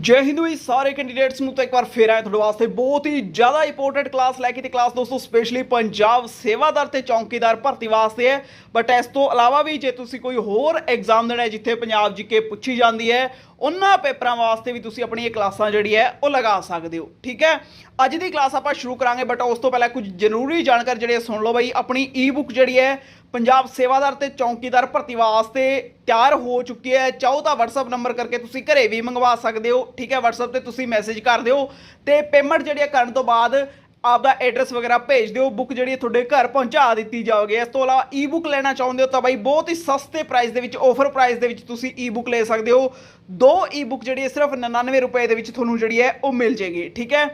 ਜੈ ਹਿੰਦੂ ਜੀ ਸਾਰੇ ਕੈਂਡੀਡੇਟਸ ਨੂੰ ਤਾਂ ਇੱਕ ਵਾਰ ਫੇਰ ਆਏ ਤੁਹਾਡੇ ਵਾਸਤੇ। ਬਹੁਤ ਹੀ ਜ਼ਿਆਦਾ ਇੰਪੋਰਟੈਂਟ ਕਲਾਸ ਲੈ ਕੇ ਤੇ ਕਲਾਸ ਦੋਸਤੋ ਸਪੈਸ਼ਲੀ ਪੰਜਾਬ ਸੇਵਾਦਾਰ ਤੇ ਚੌਂਕੀਦਾਰ ਭਰਤੀ ਵਾਸਤੇ ਹੈ। ਬਟ ਇਸ ਤੋਂ ਇਲਾਵਾ ਵੀ ਜੇ ਤੁਸੀਂ ਕੋਈ ਹੋਰ ਐਗਜ਼ਾਮ ਦੇਣਾ ਹੈ, ਜਿੱਥੇ ਪੰਜਾਬ ਜੀਕੇ ਪੁੱਛੀ ਜਾਂਦੀ ਹੈ, ਉਹਨਾਂ ਪੇਪਰਾਂ ਵਾਸਤੇ ਵੀ ਤੁਸੀਂ ਆਪਣੀ ਇਹ ਕਲਾਸਾਂ ਜਿਹੜੀ ਹੈ, ਉਹ ਲਗਾ ਸਕਦੇ ਹੋ। ਠੀਕ ਹੈ? ਅੱਜ ਦੀ ਕਲਾਸ ਆਪਾਂ ਸ਼ੁਰੂ ਕਰਾਂਗੇ ਬਟ ਉਸ ਤੋਂ ਪਹਿਲਾਂ ਕੁਝ ਜ਼ਰੂਰੀ ਜਾਣਕਾਰੀ ਜਿਹੜੀ ਸੁਣ ਲਓ ਬਈ। ਆਪਣੀ ਈ-ਬੁੱਕ ਜਿਹੜੀ ਹੈ, ਪੰਜਾਬ ਸੇਵਾਦਾਰ ਤੇ ਚੌਂਕੀਦਾਰ ਭਰਤੀ ਵਾਸਤੇ ਤਿਆਰ ਹੋ ਚੁੱਕੀ ਹੈ। ਚਾਹੋ ਤਾਂ WhatsApp ਨੰਬਰ ਕਰਕੇ ਤੁਸੀਂ ਘਰੇ ਵੀ ਮੰਗਵਾ ਸਕਦੇ ਹੋ। ਠੀਕ ਹੈ, WhatsApp ਤੇ ਤੁਸੀਂ ਮੈਸੇਜ ਕਰ ਦਿਓ। ਤੇ ਪੇਮੈਂਟ ਜਿਹੜੀ ਹੈ ਕਰਨ ਤੋਂ ਬਾਅਦ ਆਪਦਾ ਐਡਰੈਸ ਵਗੈਰਾ ਭੇਜ ਦਿਓ। ਬੁੱਕ ਜਿਹੜੀ ਤੁਹਾਡੇ ਘਰ ਪਹੁੰਚਾ ਦਿੱਤੀ ਜਾਓਗੇ। ਇਸ ਤੋਂ ਇਲਾਵਾ ਈ-ਬੁੱਕ ਲੈਣਾ ਚਾਹੁੰਦੇ ਹੋ ਤਾਂ ਬਾਈ ਬਹੁਤ ਹੀ ਸਸਤੇ ਪ੍ਰਾਈਸ ਦੇ ਵਿੱਚ ਆਫਰ ਪ੍ਰਾਈਸ ਦੇ ਵਿੱਚ ਤੁਸੀਂ ਈ-ਬੁੱਕ ਲੈ ਸਕਦੇ ਹੋ। ਦੋ ਈ-ਬੁੱਕ ਜਿਹੜੀ ਹੈ ਸਿਰਫ 99 ਰੁਪਏ ਦੇ ਵਿੱਚ ਤੁਹਾਨੂੰ ਜਿਹੜੀ ਹੈ ਉਹ ਮਿਲ ਜੇਗੀ ਠੀਕ ਹੈ,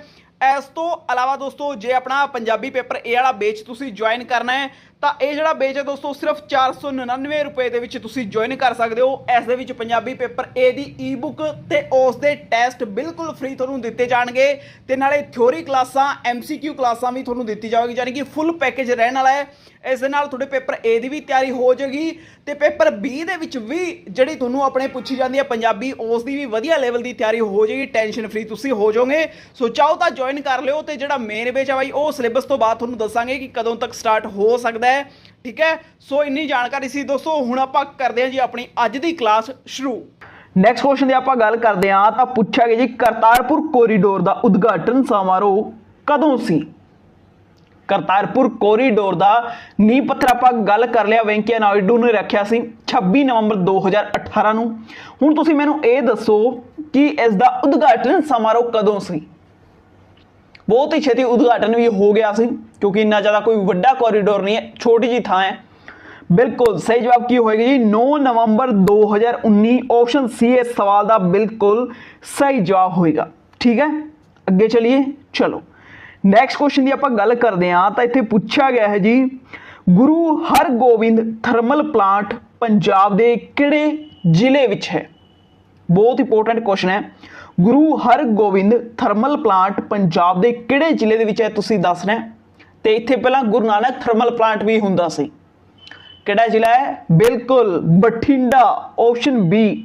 ਇਸ ਤੋਂ ਇਲਾਵਾ ਦੋਸਤੋ ਜੇ ਆਪਣਾ ਪੰਜਾਬੀ ਪੇਪਰ ਏ ਵਾਲਾ ਬੇਚ ਤੁਸੀਂ ਜੁਆਇਨ ਕਰਨਾ ਹੈ ਤਾਂ ਇਹ ਜਿਹੜਾ ਬੇਚ ਹੈ ਦੋਸਤੋ, ਸਿਰਫ 499 ਰੁਪਏ ਦੇ ਵਿੱਚ ਤੁਸੀਂ ਜੁਆਇਨ ਕਰ ਸਕਦੇ ਹੋ। ਇਸ ਦੇ ਵਿੱਚ ਪੰਜਾਬੀ ਪੇਪਰ ਏ ਦੀ ਈ-ਬੁੱਕ ਤੇ ਉਸ ਦੇ ਟੈਸਟ ਬਿਲਕੁਲ ਫ੍ਰੀ ਤੁਹਾਨੂੰ ਦਿੱਤੇ ਜਾਣਗੇ ਤੇ ਨਾਲੇ ਥਿਉਰੀ ਕਲਾਸਾਂ ਐਮਸੀਕਿਊ ਕਲਾਸਾਂ ਵੀ ਤੁਹਾਨੂੰ ਦਿੱਤੀ ਜਾਵੇਗੀ, ਯਾਨੀ ਕਿ ਫੁੱਲ ਪੈਕੇਜ ਰਹਿਣ ਵਾਲਾ ਹੈ। ਇਸ ਦੇ ਨਾਲ ਤੁਹਾਡੇ ਪੇਪਰ ਏ ਦੀ ਵੀ ਤਿਆਰੀ ਹੋ ਜਾਏਗੀ ਤੇ ਪੇਪਰ ਬੀ ਦੇ ਵਿੱਚ ਵੀ ਜਿਹੜੀ ਤੁਹਾਨੂੰ ਆਪਣੇ ਪੁੱਛੀ ਜਾਂਦੀ ਹੈ ਪੰਜਾਬੀ, ਉਸ ਦੀ ਵੀ ਵਧੀਆ ਲੈਵਲ ਦੀ ਤਿਆਰੀ ਹੋ ਜਾਏਗੀ ਟੈਨਸ਼ਨ ਫ੍ਰੀ ਤੁਸੀਂ ਹੋ ਜਾਓਗੇ। ਸੋ ਚਾਹੋ ਤਾਂ ਜੁਆਇਨ ਕਰ ਲਿਓ ਤੇ ਜਿਹੜਾ ਮੇਨ ਬੇਚ ਹੈ ਬਾਈ, ਉਹ ਸਿਲੇਬਸ ਤੋਂ ਬਾਅਦ ਤੁਹਾਨੂੰ ਦੱਸਾਂਗੇ ਕਿ ਕਦੋਂ ਤੱਕ ਸਟਾਰਟ ਹੋ ਸਕਦਾ ਹੈ, ਠੀਕ ਹੈ? ਸੋ ਇੰਨੀ ਜਾਣਕਾਰੀ ਸੀ ਦੋਸਤੋ, ਹੁਣ ਆਪਾਂ ਕਰਦੇ ਹਾਂ ਜੀ ਆਪਣੀ ਅੱਜ ਦੀ ਕਲਾਸ ਸ਼ੁਰੂ। ਨੈਕਸਟ ਕੁਐਸਚਨ ਦੀ ਆਪਾਂ ਗੱਲ ਕਰਦੇ ਹਾਂ, ਤਾਂ ਪੁੱਛਿਆ ਗਿਆ ਜੀ, ਕਰਤਾਰਪੁਰ ਕੋਰੀਡੋਰ ਦਾ ਉਦਘਾਟਨ ਸਮਾਰੋਹ ਕਦੋਂ ਸੀ? ਕਰਤਾਰਪੁਰ ਕੋਰੀਡੋਰ ਦਾ ਨੀਂਹ ਪੱਥਰ ਆਪਾਂ ਗੱਲ ਕਰ ਲਿਆ, ਵੈਂਕਈਆ ਨਾਇਡੂ ਨੇ ਰੱਖਿਆ ਸੀ 26 ਨਵੰਬਰ 2018 ਨੂੰ। ਹੁਣ ਤੁਸੀਂ ਮੈਨੂੰ ਇਹ ਦੱਸੋ ਕਿ ਇਸ ਦਾ ਉਦਘਾਟਨ ਸਮਾਰੋਹ ਕਦੋਂ ਸੀ? ਬਹੁਤ ਹੀ ਛੇਤੀ ਉਦਘਾਟਨ ਵੀ ਹੋ ਗਿਆ ਸੀ, ਕਿਉਂਕਿ ਇੰਨਾ ਜ਼ਿਆਦਾ ਕੋਈ ਵੱਡਾ ਕੋਰੀਡੋਰ ਨਹੀਂ ਹੈ, ਛੋਟੀ ਜੀ ਥਾਂ ਹੈ। ਬਿਲਕੁਲ ਸਹੀ ਜਵਾਬ ਕੀ ਹੋਏਗਾ ਜੀ? 9 ਨਵੰਬਰ 2019 ਆਪਸ਼ਨ ਸੀ ਇਸ ਸਵਾਲ ਦਾ ਬਿਲਕੁਲ ਸਹੀ ਜਵਾਬ ਹੋਏਗਾ। ਠੀਕ ਹੈ? ਅੱਗੇ ਚਲਿਏ। ਚਲੋ। ਨੈਕਸਟ ਕੁਐਸਚਨ ਦੀ ਆਪਾਂ ਗੱਲ ਕਰਦੇ ਹਾਂ, ਤਾਂ ਇੱਥੇ ਪੁੱਛਿਆ ਗਿਆ ਹੈ ਜੀ, ਗੁਰੂ ਹਰਗੋਬਿੰਦ ਥਰਮਲ ਪਲਾਂਟ ਪੰਜਾਬ ਦੇ ਕਿਹੜੇ ਜ਼ਿਲ੍ਹੇ ਵਿੱਚ ਹੈ? ਬਹੁਤ ਇੰਪੋਰਟੈਂਟ ਕੁਐਸਚਨ ਹੈ। ਗੁਰੂ ਹਰਗੋਬਿੰਦ ਥਰਮਲ ਪਲਾਂਟ ਪੰਜਾਬ ਦੇ ਕਿਹੜੇ ਜ਼ਿਲ੍ਹੇ ਦੇ ਵਿੱਚ ਹੈ? ਤੁਸੀਂ ਦੱਸਣਾ ਹੈ। ਤੇ ਇੱਥੇ ਪਹਿਲਾਂ ਗੁਰੂ ਨਾਨਕ ਥਰਮਲ ਪਲਾਂਟ ਵੀ ਹੁੰਦਾ ਸੀ। ਕਿਹੜਾ ਜ਼ਿਲ੍ਹਾ ਹੈ? ਬਿਲਕੁਲ, Bathinda option B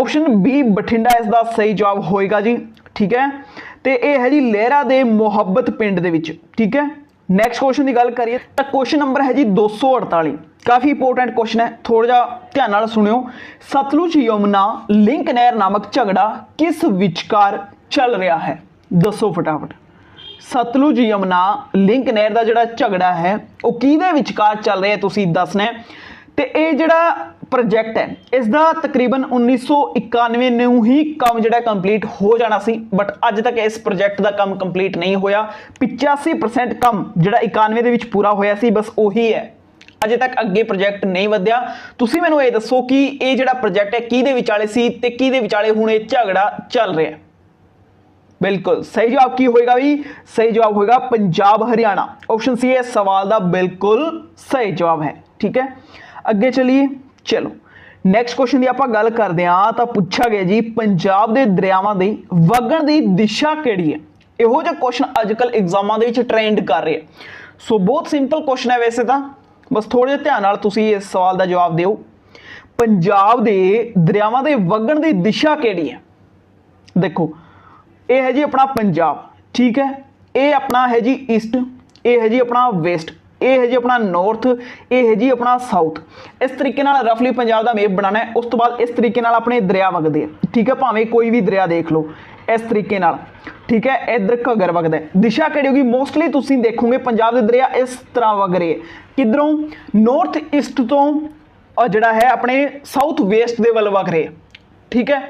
option B Bathinda ਇਸ ਦਾ ਸਹੀ ਜਵਾਬ ਹੋਏਗਾ ਜੀ। ਠੀਕ ਹੈ? ਤੇ ਇਹ ਹੈ ਜੀ ਲਹਿਰਾ ਦੇ ਮੁਹੱਬਤ ਪਿੰਡ ਦੇ ਵਿੱਚ। ਠੀਕ ਹੈ? ਨੈਕਸਟ ਕੁਐਸਚਨ ਦੀ ਗੱਲ ਕਰੀਏ ਤਾਂ ਕੁਐਸਚਨ ਨੰਬਰ ਹੈ ਜੀ 248 ਕਾਫੀ ਇੰਪੋਰਟੈਂਟ ਕੁਐਸਚਨ ਹੈ। ਥੋੜਾ ਜਿਹਾ ਧਿਆਨ ਨਾਲ ਸੁਣਿਓ। ਸਤਲੁਜ ਯਮੁਨਾ ਲਿੰਕ ਨਹਿਰ ਨਾਮਕ ਝਗੜਾ ਕਿਸ ਵਿਚਕਾਰ ਚੱਲ ਰਿਹਾ ਹੈ? ਦੱਸੋ ਫਟਾਫਟ। ਸਤਲੁਜ ਯਮੁਨਾ ਲਿੰਕ ਨਹਿਰ ਦਾ ਜਿਹੜਾ ਝਗੜਾ ਹੈ, ਉਹ ਕਿਹਦੇ ਵਿਚਕਾਰ ਚੱਲ ਰਿਹਾ ਤੁਸੀਂ ਦੱਸਣਾ ਹੈ। ਤੇ ਇਹ ਜਿਹੜਾ ਪ੍ਰੋਜੈਕਟ ਹੈ, ਇਸ ਦਾ ਤਕਰੀਬਨ 1991 ਨੂੰ ਹੀ ਕੰਮ ਜਿਹੜਾ ਕੰਪਲੀਟ ਹੋ ਜਾਣਾ ਸੀ। ਬਟ ਅੱਜ ਤੱਕ ਇਸ ਪ੍ਰੋਜੈਕਟ ਦਾ ਕੰਮ ਕੰਪਲੀਟ ਨਹੀਂ ਹੋਇਆ। 85% ਕੰਮ ਜਿਹੜਾ 91 ਦੇ ਵਿੱਚ ਪੂਰਾ ਹੋਇਆ ਸੀ, ਬਸ ਉਹੀ ਹੈ। ਅਜੇ ਤੱਕ ਅੱਗੇ ਪ੍ਰੋਜੈਕਟ ਨਹੀਂ ਵਧਿਆ। ਤੁਸੀਂ ਮੈਨੂੰ ਇਹ ਦੱਸੋ ਕਿ ਇਹ ਜਿਹੜਾ ਪ੍ਰੋਜੈਕਟ ਹੈ, ਕਿਹਦੇ ਵਿਚਾਲੇ ਸੀ ਤੇ ਕਿਹਦੇ ਵਿਚਾਲੇ ਹੁਣ ਇਹ ਝਗੜਾ ਚੱਲ ਰਿਹਾ ਹੈ? ਬਿਲਕੁਲ, ਸਹੀ ਜਵਾਬ ਕੀ ਹੋਏਗਾ ਵੀ ਸਹੀ ਜਵਾਬ ਹੋਏਗਾ ਪੰਜਾਬ ਹਰਿਆਣਾ। ਆਪਸ਼ਨ ਸੀ ਇਸ ਸਵਾਲ ਦਾ ਬਿਲਕੁਲ ਸਹੀ ਜਵਾਬ ਹੈ। ਠੀਕ ਹੈ? ਅੱਗੇ ਚਲਿਏ। ਚਲੋ ਨੈਕਸਟ ਕੁਐਸਚਨ ਦੀ ਆਪਾਂ ਗੱਲ ਕਰਦੇ ਹਾਂ। ਤਾਂ ਪੁੱਛਿਆ ਗਿਆ ਜੀ, ਪੰਜਾਬ ਦੇ ਦਰਿਆਵਾਂ ਦੇ ਵਗਣ ਦੀ ਦਿਸ਼ਾ ਕਿਹੜੀ ਹੈ? ਇਹੋ ਜਿਹਾ ਕੁਐਸਚਨ ਅੱਜਕੱਲ ਐਗਜ਼ਾਮਾਂ ਦੇ ਵਿੱਚ ਟ੍ਰੈਂਡ ਕਰ ਰਿਹਾ ਸੋ ਬਹੁਤ ਸਿੰਪਲ ਕੁਐਸਚਨ ਹੈ ਵੈਸੇ ਤਾਂ। ਬਸ ਥੋੜੇ ਜਿਹਾ ਧਿਆਨ ਨਾਲ ਤੁਸੀਂ ਇਸ ਸਵਾਲ ਦਾ ਜਵਾਬ ਦਿਓ। ਪੰਜਾਬ ਦੇ ਦਰਿਆਵਾਂ ਦੇ ਵਗਣ ਦੀ ਦਿਸ਼ਾ ਕਿਹੜੀ ਹੈ? ਦੇਖੋ, ਇਹ ਹੈ ਜੀ ਆਪਣਾ ਪੰਜਾਬ, ਠੀਕ ਹੈ? ਇਹ ਆਪਣਾ ਹੈ ਜੀ ਈਸਟ ਇਹ ਹੈ ਜੀ ਆਪਣਾ ਵੈਸਟ ਇਹ ਹੈ ਜੀ ਆਪਣਾ ਨਾਰਥ ਇਹ ਹੈ ਜੀ ਆਪਣਾ ਸਾਊਥ ਇਸ ਤਰੀਕੇ ਨਾਲ ਰਫਲੀ ਪੰਜਾਬ ਦਾ ਮੈਪ ਬਣਾਉਣਾ ਹੈ, ਉਸ ਤੋਂ ਬਾਅਦ ਇਸ ਤਰੀਕੇ ਨਾਲ ਆਪਣੇ ਦਰਿਆ ਵਗਦੇ ਆ, ਠੀਕ ਹੈ? ਭਾਵੇਂ ਕੋਈ ਵੀ ਦਰਿਆ ਦੇਖ ਲਓ, ਇਸ ਤਰੀਕੇ ਨਾਲ। ਠੀਕ ਹੈ ਇਧਰ ਘੱਗਰ ਵਗਦਾ ਦਿਸ਼ਾ ਕਿਹੜੀ ਹੋਗੀ ਮੋਸਟਲੀ ਤੁਸੀਂ ਦੇਖੋਗੇ ਪੰਜਾਬ ਦੇ ਦਰਿਆ ਇਸ ਤਰ੍ਹਾਂ ਵਗ ਰਹੇ ਕਿਧਰੋਂ? ਨਾਰਥ ਈਸਟ ਤੋਂ ਜਿਹੜਾ ਹੈ ਆਪਣੇ ਸਾਊਥ ਵੇਸਟ ਦੇ ਵੱਲ ਵਗ ਰਹੇ ਠੀਕ ਹੈ,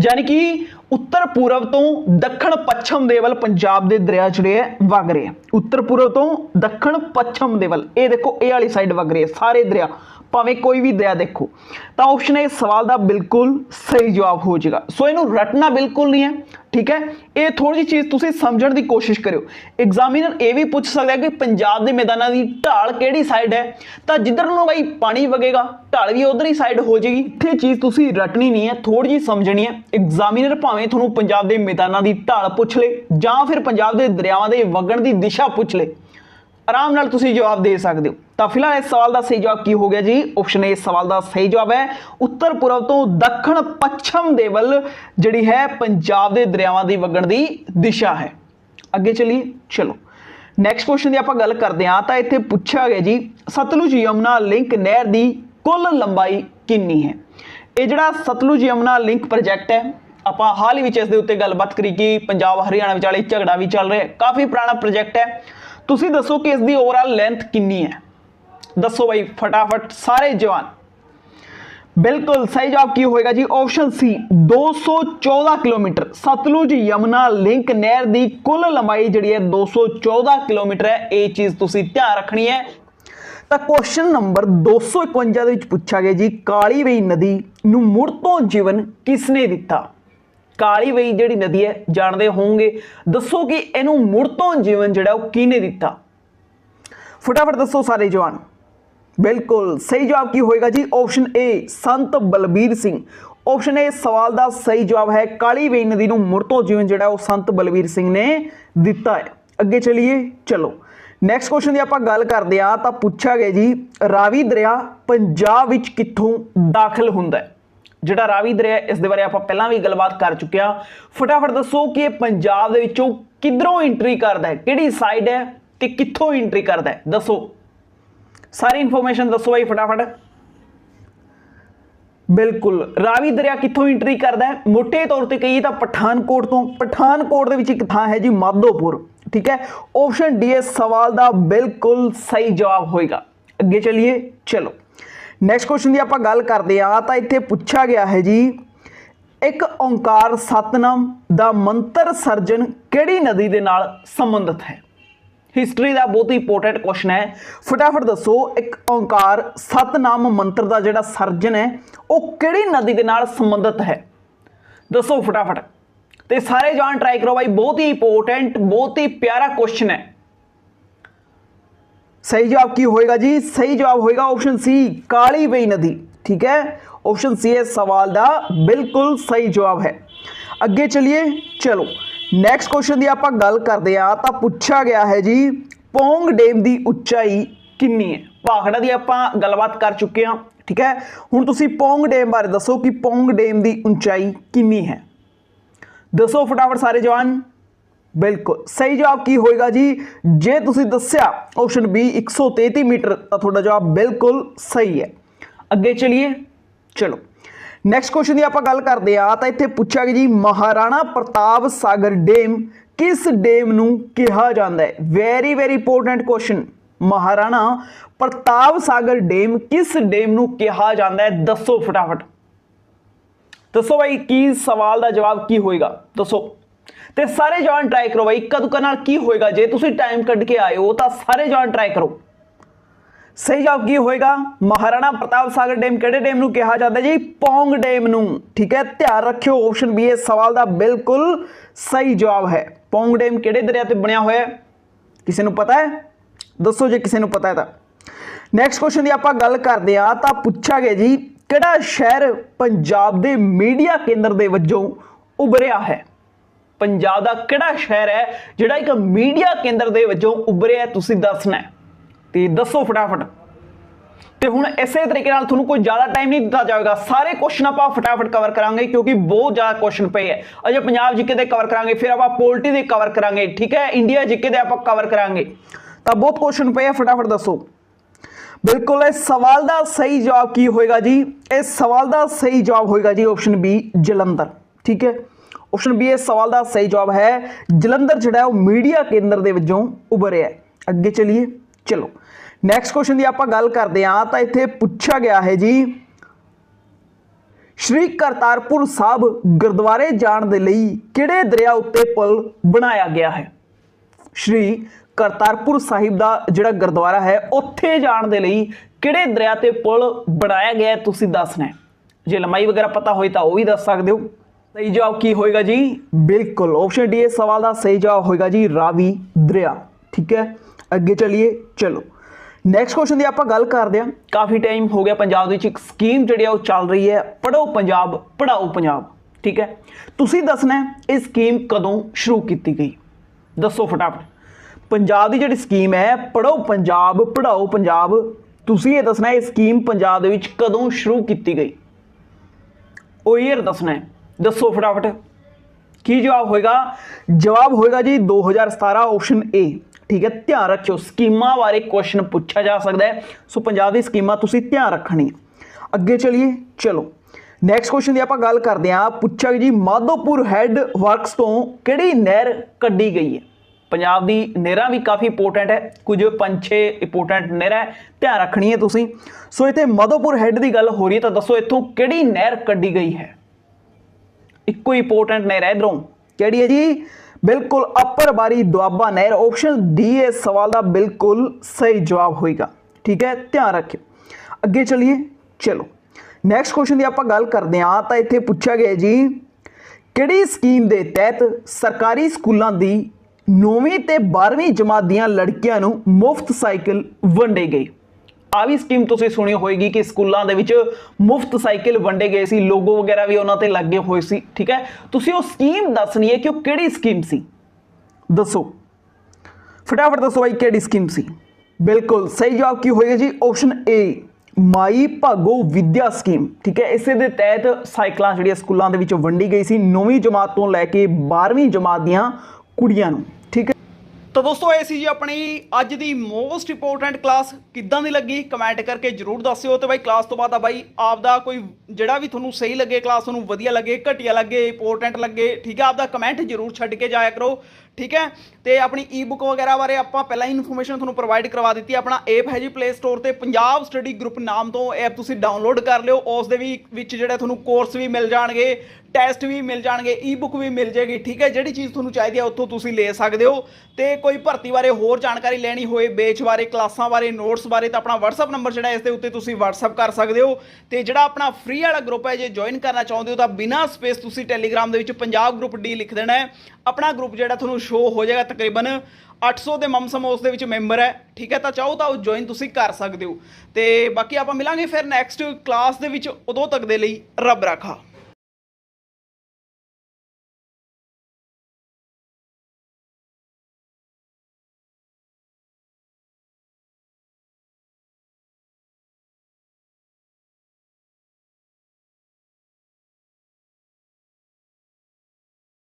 ਯਾਨੀ ਕਿ ਉੱਤਰ ਪੂਰਬ ਤੋਂ ਦੱਖਣ ਪੱਛਮ ਦੇ ਵੱਲ ਪੰਜਾਬ ਦੇ ਦਰਿਆ ਜਿਹੜੇ ਹੈ ਵਗ ਰਹੇ ਆ। ਉੱਤਰ ਪੂਰਬ ਤੋਂ ਦੱਖਣ ਪੱਛਮ ਦੇ ਵੱਲ, ਇਹ ਦੇਖੋ, ਇਹ ਵਾਲੀ ਸਾਈਡ ਵਗ ਰਹੇ ਹੈ ਸਾਰੇ ਦਰਿਆ। ਭਾਵੇਂ ਕੋਈ ਵੀ ਦਰਿਆ ਦੇਖੋ, ਤਾਂ ਆਪਸ਼ਨ ਇਹ ਸਵਾਲ ਦਾ ਬਿਲਕੁਲ ਸਹੀ ਜਵਾਬ ਹੋ ਜਾਏਗਾ। ਸੋ ਇਹਨੂੰ ਰਟਣਾ ਬਿਲਕੁਲ ਨਹੀਂ ਹੈ, ਠੀਕ ਹੈ? ਇਹ ਥੋੜੀ ਜਿਹੀ ਚੀਜ਼ ਤੁਸੀਂ ਸਮਝਣ ਦੀ ਕੋਸ਼ਿਸ਼ ਕਰਿਓ। ਐਗਜ਼ਾਮੀਨਰ ਇਹ ਵੀ ਪੁੱਛ ਸਕਦਾ ਕਿ ਪੰਜਾਬ ਦੇ ਮੈਦਾਨਾਂ ਦੀ ਢਾਲ ਕਿਹੜੀ ਸਾਈਡ ਹੈ? ਤਾਂ ਜਿੱਧਰ ਨੂੰ ਬਾਈ ਪਾਣੀ ਵਗੇਗਾ, ਢਾਲ ਵੀ ਉਧਰ ਹੀ ਸਾਈਡ ਹੋ ਜਾਏਗੀ। ਇੱਥੇ ਚੀਜ਼ ਤੁਸੀਂ ਰਟਣੀ ਨਹੀਂ ਹੈ ਥੋੜੀ ਜਿਹੀ ਸਮਝਣੀ ਹੈ। ਐਗਜ਼ਾਮੀਨਰ ਭਾਵੇਂ ਤੁਹਾਨੂੰ ਪੰਜਾਬ ਦੇ ਮੈਦਾਨਾਂ ਦੀ ਢਾਲ ਪੁੱਛ ਲੇ ਜਾਂ ਫਿਰ ਪੰਜਾਬ ਦੇ ਦਰਿਆਵਾਂ ਦੇ ਵਗਣ ਦੀ ਦਿਸ਼ਾ ਪੁੱਛ ਲੇ। ਆਰਾਮ ਨਾਲ ਤੁਸੀਂ ਜਵਾਬ ਦੇ ਸਕਦੇ ਹੋ। ਤਾਂ ਫਿਲਹਾਲ ਇਸ ਸਵਾਲ ਦਾ ਸਹੀ ਜਵਾਬ ਕੀ ਹੋ ਗਿਆ ਜੀ? ਆਪਸ਼ਨ ਏ ਸਵਾਲ ਦਾ ਸਹੀ ਜਵਾਬ ਹੈ। ਉੱਤਰ ਪੂਰਬ ਤੋਂ ਦੱਖਣ ਪੱਛਮ ਦੇ ਵੱਲ ਜਿਹੜੀ ਹੈ ਪੰਜਾਬ ਦੇ ਦਰਿਆਵਾਂ ਦੀ ਵਗਣ ਦੀ ਦਿਸ਼ਾ ਹੈ। ਅੱਗੇ ਚਲੀਏ। ਚਲੋ। ਨੈਕਸਟ ਕੁਐਸਚਨ ਦੀ ਆਪਾਂ ਗੱਲ ਕਰਦੇ ਹਾਂ। ਤਾਂ ਇੱਥੇ ਪੁੱਛਿਆ ਗਿਆ ਜੀ, ਸਤਲੁਜ ਯਮਨਾ ਲਿੰਕ ਨਹਿਰ ਦੀ ਕੁੱਲ ਲੰਬਾਈ ਕਿੰਨੀ ਹੈ? ਇਹ ਜਿਹੜਾ ਸਤਲੁਜ ਯਮਨਾ ਲਿੰਕ ਪ੍ਰੋਜੈਕਟ ਹੈ, ਆਪਾਂ ਹਾਲ ਹੀ ਵਿੱਚ ਇਸ ਦੇ ਉੱਤੇ ਗੱਲਬਾਤ ਕਰੀ ਕਿ ਪੰਜਾਬ, ਹਰਿਆਣਾ ਵਿਚਾਲੇ ਝਗੜਾ ਵੀ ਚੱਲ ਰਿਹਾ ਹੈ। ਕਾਫੀ ਪੁਰਾਣਾ ਪ੍ਰੋਜੈਕਟ ਹੈ। ਤੁਸੀਂ ਦੱਸੋ ਕਿ ਇਸ ਦੀ ਓਵਰਆਲ ਲੈਂਥ ਕਿੰਨੀ ਹੈ? ਦੱਸੋ ਬਾਈ, ਫਟਾਫਟ ਸਾਰੇ ਜਵਾਨ। ਬਿਲਕੁਲ ਸਹੀ ਜਵਾਬ ਕੀ ਹੋਏਗਾ ਜੀ? Option C 214 kilometre. Sutlej Yamuna link ਨਹਿਰ ਦੀ ਕੁੱਲ ਲੰਬਾਈ ਜਿਹੜੀ ਹੈ 214 ਕਿਲੋਮੀਟਰ ਹੈ। ਇਹ ਚੀਜ਼ ਤੁਸੀਂ ਧਿਆਨ ਰੱਖਣੀ ਹੈ। ਤਾਂ ਕੁਐਸਚਨ ਨੰਬਰ 251 ਦੇ ਵਿੱਚ ਪੁੱਛਿਆ ਗਿਆ ਜੀ, ਕਾਲੀ ਵੇਈ ਨਦੀ ਨੂੰ ਮੁੜ ਤੋਂ ਜੀਵਨ ਕਿਸਨੇ ਦਿੱਤਾ? ਕਾਲੀ ਵਈ ਜਿਹੜੀ ਨਦੀ ਹੈ, ਜਾਣਦੇ ਹੋਵੋਗੇ। ਦੱਸੋ ਕਿ ਇਹਨੂੰ ਮੁੜ ਤੋਂ ਜੀਵਨ ਜਿਹੜਾ, ਉਹ ਕਿਹਨੇ ਦਿੱਤਾ? ਫਟਾਫਟ ਦੱਸੋ ਸਾਰੇ ਜਵਾਨ। ਬਿਲਕੁਲ ਸਹੀ ਜਵਾਬ ਕੀ ਹੋਏਗਾ ਜੀ? Option A Sant Balbir Singh. Option A ਸਵਾਲ ਦਾ ਸਹੀ ਜਵਾਬ ਹੈ, ਕਾਲੀ ਵੇਈ ਨਦੀ ਨੂੰ ਮੁੜ ਤੋਂ ਜੀਵਨ ਜਿਹੜਾ, ਉਹ ਸੰਤ ਬਲਬੀਰ ਸਿੰਘ ਨੇ ਦਿੱਤਾ ਹੈ। ਅੱਗੇ ਚਲੀਏ, ਚਲੋ। ਨੈਕਸਟ ਕੁਐਸਚਨ ਦੀ ਆਪਾਂ ਗੱਲ ਕਰਦੇ ਆ ਤਾਂ ਪੁੱਛਿਆ ਗਿਆ ਜੀ, ਰਾਵੀ ਦਰਿਆ ਪੰਜਾਬ ਵਿੱਚ ਕਿੱਥੋਂ ਦਾਖਲ ਹੁੰਦਾ ਹੈ? ਜਿਹੜਾ ਰਾਵੀ ਦਰਿਆ ਇਸ ਦੇ ਬਾਰੇ ਆਪਾਂ ਪਹਿਲਾਂ ਵੀ ਗੱਲਬਾਤ ਕਰ ਚੁੱਕਿਆ ਫਟਾਫਟ ਦੱਸੋ ਕਿ ਇਹ ਪੰਜਾਬ ਦੇ ਵਿੱਚੋਂ ਕਿੱਧਰੋਂ ਐਂਟਰੀ ਕਰਦਾ ਹੈ, ਕਿਹੜੀ ਸਾਈਡ ਹੈ ਤੇ ਕਿੱਥੋਂ ਐਂਟਰੀ ਕਰਦਾ ਹੈ? ਦੱਸੋ। ਸਾਰੀ ਇਨਫੋਰਮੇਸ਼ਨ ਦੱਸੋ ਭਾਈ ਫਟਾਫਟ। ਬਿਲਕੁਲ ਰਾਵੀ ਦਰਿਆ ਕਿੱਥੋਂ ਐਂਟਰੀ ਕਰਦਾ ਹੈ? ਮੋٹے ਤੌਰ ਤੇ ਕਹੀਏ ਤਾਂ ਪਠਾਨਕੋਟ ਤੋਂ। ਪਠਾਨਕੋਟ ਦੇ ਵਿੱਚ ਇੱਕ ਥਾਂ ਹੈ ਜੀ ਮਾਧੋਪੁਰ, ਠੀਕ ਹੈ? ਆਪਸ਼ਨ ਡੀ ਇਸ ਸਵਾਲ ਦਾ ਬਿਲਕੁਲ ਸਹੀ ਜਵਾਬ ਹੋਏਗਾ। ਅੱਗੇ ਚਲਿਏ, ਚਲੋ। ਨੈਕਸਟ ਕੁਐਸਚਨ ਦੀ ਆਪਾਂ ਗੱਲ ਕਰਦੇ ਆ ਤਾਂ ਇੱਥੇ ਪੁੱਛਿਆ ਗਿਆ ਹੈ ਜੀ, ਇੱਕ ਓੰਕਾਰ ਸਤਨਾਮ ਦਾ ਮੰਤਰ ਸਰਜਨ ਕਿਹੜੀ ਨਦੀ ਦੇ ਨਾਲ ਸੰਬੰਧਿਤ ਹੈ? ਹਿਸਟਰੀ ਦਾ ਬਹੁਤ ਹੀ ਇੰਪੋਰਟੈਂਟ ਕੁਐਸਚਨ ਹੈ। ਫਟਾਫਟ ਦੱਸੋ, ਇੱਕ ਓੰਕਾਰ ਸਤਨਾਮ ਮੰਤਰ ਦਾ ਜਿਹੜਾ ਸਰਜਨ ਹੈ, ਉਹ ਕਿਹੜੀ ਨਦੀ ਦੇ ਨਾਲ ਸੰਬੰਧਿਤ ਹੈ? ਦੱਸੋ ਫਟਾਫਟ। ਤੇ ਸਾਰੇ ਜਾਣ ਟਰਾਈ ਕਰੋ ਬਾਈ, ਬਹੁਤ ਹੀ ਇੰਪੋਰਟੈਂਟ ਬਹੁਤ ਹੀ ਪਿਆਰਾ ਕੁਐਸਚਨ ਹੈ। ਸਹੀ ਜਵਾਬ ਕੀ ਹੋਏਗਾ ਜੀ ਸਹੀ ਜਵਾਬ ਹੋਏਗਾ ਆਪਸ਼ਨ ਸੀ ਕਾਲੀ ਵੇਈ ਨਦੀ ਠੀਕ ਹੈ ਆਪਸ਼ਨ ਸੀ ਇਸ ਸਵਾਲ ਦਾ ਬਿਲਕੁਲ ਸਹੀ ਜਵਾਬ ਹੈ ਅੱਗੇ ਚਲਿਏ ਚਲੋ ਨੈਕਸਟ ਕੁਐਸਚਨ ਦੀ ਆਪਾਂ ਗੱਲ ਕਰਦੇ ਆ ਤਾਂ ਪੁੱਛਿਆ ਗਿਆ ਹੈ ਜੀ ਪੌਂਗ ਡੈਮ ਦੀ ਉਚਾਈ ਕਿੰਨੀ ਹੈ ਭਾਖੜਾ ਦੀ ਆਪਾਂ ਗੱਲਬਾਤ ਕਰ ਚੁੱਕੇ ਹਾਂ ਠੀਕ ਹੈ ਹੁਣ ਤੁਸੀਂ ਪੌਂਗ ਡੈਮ ਬਾਰੇ ਦੱਸੋ ਕਿ ਪੌਂਗ ਡੈਮ ਦੀ ਉਚਾਈ ਕਿੰਨੀ ਹੈ ਦੱਸੋ ਫਟਾਫਟ ਸਾਰੇ ਜਵਾਨ ਬਿਲਕੁਲ ਸਹੀ ਜਵਾਬ ਕੀ ਹੋਏਗਾ ਜੀ? ਜੇ ਤੁਸੀਂ ਦੱਸਿਆ ਆਪਸ਼ਨ ਬੀ 133 ਮੀਟਰ, ਤਾਂ ਤੁਹਾਡਾ ਜਵਾਬ ਬਿਲਕੁਲ ਸਹੀ ਹੈ। ਅੱਗੇ ਚਲਿਏ, ਚਲੋ। ਨੈਕਸਟ ਕੁਐਸਚਨ ਦੀ ਆਪਾਂ ਗੱਲ ਕਰਦੇ ਆ ਤਾਂ ਇੱਥੇ ਪੁੱਛਿਆ ਗਿਆ ਜੀ, ਮਹਾਰਾਣਾ ਪ੍ਰਤਾਪ ਸਾਗਰ ਡੈਮ ਕਿਸ ਡੈਮ ਨੂੰ ਕਿਹਾ ਜਾਂਦਾ ਹੈ? Very very important question Maharana Pratap Sagar dam ਕਿਸ ਡੈਮ ਨੂੰ ਕਿਹਾ ਜਾਂਦਾ ਹੈ? ਦੱਸੋ ਫਟਾਫਟ। ਦੱਸੋ ਬਾਈ, ਕੀ ਸਵਾਲ ਦਾ ਜਵਾਬ ਕੀ ਹੋਏਗਾ? ਦੱਸੋ। ਤੇ ਸਾਰੇ ਜੁਆਇਨ ਟਰਾਈ ਕਰੋ ਬਾਈ ਕਦੋਂ ਨਾਲ ਕੀ ਹੋਏਗਾ? ਜੇ ਤੁਸੀਂ ਟਾਈਮ ਕੱਢ ਕੇ ਆਏ ਹੋ, ਤਾਂ ਸਾਰੇ ਜੁਆਇਨ ਟਰਾਈ ਕਰੋ। ਸਹੀ ਜਵਾਬ ਕੀ ਹੋਏਗਾ? ਮਹਾਰਾਣਾ ਪ੍ਰਤਾਪ ਸਾਗਰ ਡੈਮ ਕਿਹੜੇ ਡੈਮ ਨੂੰ ਕਿਹਾ ਜਾਂਦਾ ਜੀ? ਪੌਂਗ ਡੈਮ ਨੂੰ। ਠੀਕ ਹੈ, ਧਿਆਨ ਰੱਖਿਓ ਆਪਸ਼ਨ ਬੀ ਇਸ ਸਵਾਲ ਦਾ ਬਿਲਕੁਲ ਸਹੀ ਜਵਾਬ ਹੈ। ਪੌਂਗ ਡੈਮ ਕਿਹੜੇ ਦਰਿਆ ਤੇ ਬਣਿਆ ਹੋਇਆ ਹੈ? ਕਿਸੇ ਨੂੰ ਪਤਾ ਹੈ? ਦੱਸੋ ਜੇ ਕਿਸੇ ਨੂੰ ਪਤਾ ਹੈ ਤਾਂ। ਨੈਕਸਟ ਕੁਐਸਚਨ ਦੀ ਆਪਾਂ ਗੱਲ ਕਰਦੇ ਆ ਤਾਂ ਪੁੱਛਿਆ ਗਿਆ ਜੀ, ਕਿਹੜਾ ਸ਼ਹਿਰ ਪੰਜਾਬ ਦੇ ਮੀਡੀਆ ਕੇਂਦਰ ਦੇ ਵਜੋਂ ਉਭਰਿਆ ਹੈ? ਪੰਜਾਬ ਦਾ ਕਿਹੜਾ ਸ਼ਹਿਰ ਹੈ ਜਿਹੜਾ ਇੱਕ ਮੀਡੀਆ ਕੇਂਦਰ ਦੇ ਵਜੋਂ ਉਭਰਿਆ ਤੁਸੀਂ ਦੱਸਣਾ ਹੈ। ਤੇ ਦੱਸੋ ਫਟਾਫਟ। ਤੇ ਹੁਣ ਇਸੇ ਤਰੀਕੇ ਨਾਲ ਤੁਹਾਨੂੰ ਕੋਈ ਜ਼ਿਆਦਾ ਟਾਈਮ ਨਹੀਂ ਦਿੱਤਾ ਜਾਵੇਗਾ। ਸਾਰੇ ਕੁਐਸਚਨ ਆਪਾਂ ਫਟਾਫਟ ਕਵਰ ਕਰਾਂਗੇ ਕਿਉਂਕਿ ਬਹੁਤ ਜ਼ਿਆਦਾ ਕੁਐਸਚਨ ਪਏ ਹੈ। ਅਜੇ ਪੰਜਾਬ ਜੀਕੇ ਦੇ ਕਵਰ ਕਰਾਂਗੇ, ਫਿਰ ਆਪਾਂ ਪੋਲਿਟੀ ਦੇ ਕਵਰ ਕਰਾਂਗੇ, ਠੀਕ ਹੈ? ਇੰਡੀਆ ਜੀਕੇ ਦੇ ਆਪਾਂ ਕਵਰ ਕਰਾਂਗੇ। ਤਾਂ ਬਹੁਤ ਕੁਐਸਚਨ ਪਏ ਹੈ, ਫਟਾਫਟ ਦੱਸੋ। ਬਿਲਕੁਲ, ਇਸ ਸਵਾਲ ਦਾ ਸਹੀ ਜਵਾਬ ਕੀ ਹੋਏਗਾ ਜੀ? ਇਸ ਸਵਾਲ ਦਾ ਸਹੀ ਜਵਾਬ ਹੋਏਗਾ ਜੀ ਆਪਸ਼ਨ ਬੀ ਜਲੰਧਰ, ਠੀਕ ਹੈ? ਆਪਸ਼ਨ ਬੀ ਇਸ ਸਵਾਲ ਦਾ ਸਹੀ ਜਵਾਬ ਹੈ, ਜਲੰਧਰ ਜਿਹੜਾ ਉਹ ਮੀਡੀਆ ਕੇਂਦਰ ਦੇ ਵਜੋਂ ਉਭਰਿਆ ਅੱਗੇ ਚਲਿਏ, ਚਲੋ। ਨੈਕਸਟ ਕੁਐਸਚਨ ਦੀ ਆਪਾਂ ਗੱਲ ਕਰਦੇ ਹਾਂ, ਤਾਂ ਇੱਥੇ ਪੁੱਛਿਆ ਗਿਆ ਹੈ ਜੀ, ਸ਼੍ਰੀ ਕਰਤਾਰਪੁਰ ਸਾਹਿਬ ਗੁਰਦੁਆਰੇ ਜਾਣ ਦੇ ਲਈ ਕਿਹੜੇ ਦਰਿਆ ਉੱਤੇ ਪੁਲ ਬਣਾਇਆ ਗਿਆ ਹੈ? ਸ਼੍ਰੀ ਕਰਤਾਰਪੁਰ ਸਾਹਿਬ ਦਾ ਜਿਹੜਾ ਗੁਰਦੁਆਰਾ ਹੈ, ਉੱਥੇ ਜਾਣ ਦੇ ਲਈ ਕਿਹੜੇ ਦਰਿਆ ਤੇ ਪੁਲ ਬਣਾਇਆ ਗਿਆ ਹੈ, ਤੁਸੀਂ ਦੱਸਣਾ ਜੇ ਲੰਮਾਈ ਵਗੈਰਾ ਪਤਾ ਹੋਈ ਤਾਂ ਉਹ ਵੀ ਦੱਸ ਸਕਦੇ ਹੋ। ਸਹੀ ਜਵਾਬ ਕੀ ਹੋਏਗਾ ਜੀ? ਬਿਲਕੁਲ ਆਪਸ਼ਨ ਡੀ ਇਸ ਸਵਾਲ ਦਾ ਸਹੀ ਜਵਾਬ ਹੋਏਗਾ ਜੀ ਰਾਵੀ ਦਰਿਆ, ਠੀਕ ਹੈ? ਅੱਗੇ ਚਲਿਏ, ਚਲੋ। ਨੈਕਸਟ ਕੁਐਸਚਨ ਦੀ ਆਪਾਂ ਗੱਲ ਕਰਦੇ ਹਾਂ। ਕਾਫੀ ਟਾਈਮ ਹੋ ਗਿਆ ਪੰਜਾਬ ਦੇ ਵਿੱਚ ਇੱਕ ਸਕੀਮ ਜਿਹੜੀ ਆ ਉਹ ਚੱਲ ਰਹੀ ਹੈ ਪੜੋ ਪੰਜਾਬ ਪੜਾਓ ਪੰਜਾਬ, ਠੀਕ ਹੈ? ਤੁਸੀਂ ਦੱਸਣਾ ਇਹ ਸਕੀਮ ਕਦੋਂ ਸ਼ੁਰੂ ਕੀਤੀ ਗਈ? ਦੱਸੋ ਫਟਾਫਟ। ਪੰਜਾਬ ਦੀ ਜਿਹੜੀ ਸਕੀਮ ਹੈ ਪੜੋ ਪੰਜਾਬ ਪੜਾਓ ਪੰਜਾਬ, ਤੁਸੀਂ ਇਹ ਦੱਸਣਾ ਇਹ ਸਕੀਮ ਪੰਜਾਬ ਦੇ ਵਿੱਚ ਕਦੋਂ ਸ਼ੁਰੂ ਕੀਤੀ ਗਈ? ਉਹ ਈਅਰ ਦੱਸਣਾ ਹੈ। ਦੱਸੋ ਫਟਾਫਟ। ਕੀ ਜਵਾਬ ਹੋਏਗਾ? ਜਵਾਬ ਹੋਏਗਾ ਜੀ 2017 ਆਪਸ਼ਨ ਏ ਠੀਕ ਹੈ, ਧਿਆਨ ਰੱਖਿਓ, ਸਕੀਮਾਂ ਬਾਰੇ ਕੁਐਸਚਨ ਪੁੱਛਿਆ ਜਾ ਸਕਦਾ ਹੈ। ਸੋ ਪੰਜਾਬ ਦੀ ਸਕੀਮਾਂ ਤੁਸੀਂ ਧਿਆਨ ਰੱਖਣੀ ਅੱਗੇ ਚਲਿਏ, ਚਲੋ। ਨੈਕਸਟ ਕੁਐਸਚਨ ਦੀ ਆਪਾਂ ਗੱਲ ਕਰਦੇ ਹਾਂ। ਪੁੱਛਿਆ ਜੀ, ਮਾਧੋਪੁਰ ਹੈੱਡ ਵਰਕਸ ਤੋਂ ਕਿਹੜੀ ਨਹਿਰ ਕੱਢੀ ਗਈ ਹੈ? ਪੰਜਾਬ ਦੀ ਨਹਿਰਾਂ ਵੀ ਕਾਫੀ ਇੰਪੋਰਟੈਂਟ ਹੈ। ਕੁਝ ਪੰਜ ਛੇ ਇੰਪੋਰਟੈਂਟ ਨਹਿਰਾਂ ਹੈ। ਧਿਆਨ ਰੱਖਣੀ ਹੈ ਤੁਸੀਂ। ਸੋ ਇੱਥੇ ਮਾਧੋਪੁਰ ਹੈੱਡ ਦੀ ਗੱਲ ਹੋ ਰਹੀ ਹੈ, ਤਾਂ ਦੱਸੋ ਇੱਥੋਂ ਕਿਹੜੀ ਨਹਿਰ ਕੱਢੀ ਗਈ ਹੈ? ਇੱਕੋ ਹੀ ਇੰਪੋਰਟੈਂਟ ਨਹਿਰ ਹੈ ਇਧਰੋਂ। ਕਿਹੜੀ ਹੈ ਜੀ? ਬਿਲਕੁਲ ਅਪਰ ਬਾਰੀ ਦੁਆਬਾ ਨਹਿਰ ਆਪਸ਼ਨ ਡੀ ਇਸ ਸਵਾਲ ਦਾ ਬਿਲਕੁਲ ਸਹੀ ਜਵਾਬ ਹੋਏਗਾ। ਠੀਕ ਹੈ? ਧਿਆਨ ਰੱਖਿਓ। ਅੱਗੇ ਚਲਿਏ। ਚਲੋ। ਨੈਕਸਟ ਕੁਐਸਚਨ ਦੀ ਆਪਾਂ ਗੱਲ ਕਰਦੇ ਹਾਂ। ਤਾਂ ਇੱਥੇ ਪੁੱਛਿਆ ਗਿਆ ਜੀ, ਕਿਹੜੀ ਸਕੀਮ ਦੇ ਤਹਿਤ ਸਰਕਾਰੀ ਸਕੂਲਾਂ ਦੀ 9ਵੀਂ ਤੇ 12ਵੀਂ ਜਮਾਤ ਦੀਆਂ ਲੜਕੀਆਂ ਨੂੰ ਮੁਫਤ ਸਾਈਕਲ ਵੰਡੇ ਗਏ? ਆ ਵੀ ਸਕੀਮ ਤੁਸੀਂ ਸੁਣੀ ਹੋਏਗੀ ਕਿ ਸਕੂਲਾਂ ਦੇ ਵਿੱਚ ਮੁਫਤ ਸਾਈਕਲ ਵੰਡੇ ਗਏ ਸੀ, ਲੋਗੋ ਵਗੈਰਾ ਵੀ ਉਹਨਾਂ ਤੇ ਲੱਗੇ ਹੋਏ ਸੀ, ਠੀਕ ਹੈ? ਤੁਸੀਂ ਉਹ ਸਕੀਮ ਦੱਸਣੀ ਹੈ ਕਿ ਉਹ ਕਿਹੜੀ ਸਕੀਮ ਸੀ? ਦੱਸੋ। ਫਟਾਫਟ ਦੱਸੋ ਭਾਈ ਕਿਹੜੀ ਸਕੀਮ ਸੀ? ਬਿਲਕੁਲ ਸਹੀ ਜਵਾਬ ਕੀ ਹੋਏਗਾ ਜੀ? Option A Mai Bhago Vidya scheme ਠੀਕ ਹੈ? ਇਸੇ ਦੇ ਤਹਿਤ ਸਾਈਕਲਾਂ ਜਿਹੜੀਆਂ ਸਕੂਲਾਂ ਦੇ ਵਿੱਚ ਵੰਡੀ ਗਈ ਸੀ 9ਵੀਂ ਜਮਾਤ ਤੋਂ ਲੈ ਕੇ 12ਵੀਂ ਜਮਾਤ ਦੀਆਂ ਕੁੜੀਆਂ ਨੂੰ। ਤਾਂ ਦੋਸਤੋ, ਇਹ ਸੀ ਜੀ ਆਪਣੀ ਅੱਜ ਦੀ ਮੋਸਟ ਇੰਪੋਰਟੈਂਟ ਕਲਾਸ ਕਿੱਦਾਂ ਦੀ ਲੱਗੀ? ਕਮੈਂਟ ਕਰਕੇ ਜਰੂਰ ਦੱਸਿਓ ਤੇ ਬਾਈ ਕਲਾਸ ਤੋਂ ਬਾਅਦ ਆ ਬਾਈ, ਆਪਦਾ ਕੋਈ ਜਿਹੜਾ ਵੀ ਤੁਹਾਨੂੰ ਸਹੀ ਲੱਗੇ ਕਲਾਸ ਤੁਹਾਨੂੰ ਵਧੀਆ ਲੱਗੇ, ਘਟੀਆ ਲੱਗੇ ਇੰਪੋਰਟੈਂਟ ਲੱਗੇ, ਠੀਕ ਹੈ? ਆਪਦਾ ਕਮੈਂਟ ਜਰੂਰ ਛੱਡ ਕੇ ਜਾਇਆ ਕਰੋ। ਠੀਕ ਹੈ? ਤੇ ਆਪਣੀ ਈ-ਬੁੱਕ ਵਗੈਰਾ ਬਾਰੇ ਆਪਾਂ ਪਹਿਲਾਂ ਹੀ ਇਨਫੋਰਮੇਸ਼ਨ ਤੁਹਾਨੂੰ ਪ੍ਰੋਵਾਈਡ ਕਰਵਾ ਦਿੱਤੀ ਆਪਣਾ ਐਪ ਹੈ ਜੀ ਪਲੇ ਸਟੋਰ ਤੇ, ਪੰਜਾਬ ਸਟੱਡੀ ਗਰੁੱਪ ਨਾਮ ਤੋਂ ਐਪ ਤੁਸੀਂ ਡਾਊਨਲੋਡ ਕਰ ਲਿਓ। ਉਸ ਦੇ ਵੀ ਵਿੱਚ ਜਿਹੜਾ ਤੁਹਾਨੂੰ ਕੋਰਸ ਵੀ ਮਿਲ ਜਾਣਗੇ ਟੈਸਟ ਵੀ ਮਿਲ ਜਾਣਗੇ ਈ-ਬੁੱਕ ਵੀ ਮਿਲ ਜੇਗੀ ਠੀਕ ਹੈ? ਜਿਹੜੀ ਚੀਜ਼ ਤੁਹਾਨੂੰ ਚਾਹੀਦੀ ਹੈ, ਉੱਥੋਂ ਤੁਸੀਂ ਲੈ ਸਕਦੇ ਹੋ। ਤੇ ਕੋਈ ਭਰਤੀ ਬਾਰੇ ਹੋਰ ਜਾਣਕਾਰੀ ਲੈਣੀ ਹੋਏ ਬੇਚ ਬਾਰੇ, ਕਲਾਸਾਂ ਬਾਰੇ ਨੋਟਸ ਬਾਰੇ ਤਾਂ ਆਪਣਾ WhatsApp ਨੰਬਰ ਜਿਹੜਾ ਇਸ ਦੇ ਉੱਤੇ ਤੁਸੀਂ WhatsApp ਕਰ ਸਕਦੇ ਹੋ। ਤੇ ਜਿਹੜਾ ਆਪਣਾ ਫ੍ਰੀ ਵਾਲਾ ਗਰੁੱਪ ਹੈ, ਜੇ ਜੁਆਇਨ ਕਰਨਾ ਚਾਹੁੰਦੇ ਹੋ ਤਾਂ ਬਿਨਾਂ ਸਪੇਸ ਤੁਸੀਂ ਟੈਲੀਗ੍ਰਾਮ ਦੇ ਵਿੱਚ ਪੰਜਾਬ ਗਰੁੱਪ ਡੀ ਲਿਖ ਦੇਣਾ ਹੈ। ਆਪਣਾ ਗਰੁੱਪ ਜਿਹੜਾ ਤੁਹਾਨੂੰ ਸ਼ੋ ਹੋ ਜਾਏਗਾ ਤਕਰੀਬਨ 800 ਦੇ ਮਮਸਮ ਉਸ ਦੇ ਵਿੱਚ ਮੈਂਬਰ ਹੈ। ਠੀਕ ਹੈ, ਤਾਂ ਚਾਹੋ ਤਾਂ ਉਹ ਜੁਆਇਨ ਤੁਸੀਂ ਕਰ ਸਕਦੇ ਹੋ। ਤੇ ਬਾਕੀ ਆਪਾਂ ਮਿਲਾਂਗੇ ਫਿਰ ਨੈਕਸਟ ਕਲਾਸ ਦੇ ਵਿੱਚ ਉਦੋਂ ਤੱਕ ਦੇ ਲਈ ਰੱਬ ਰਾਖਾ।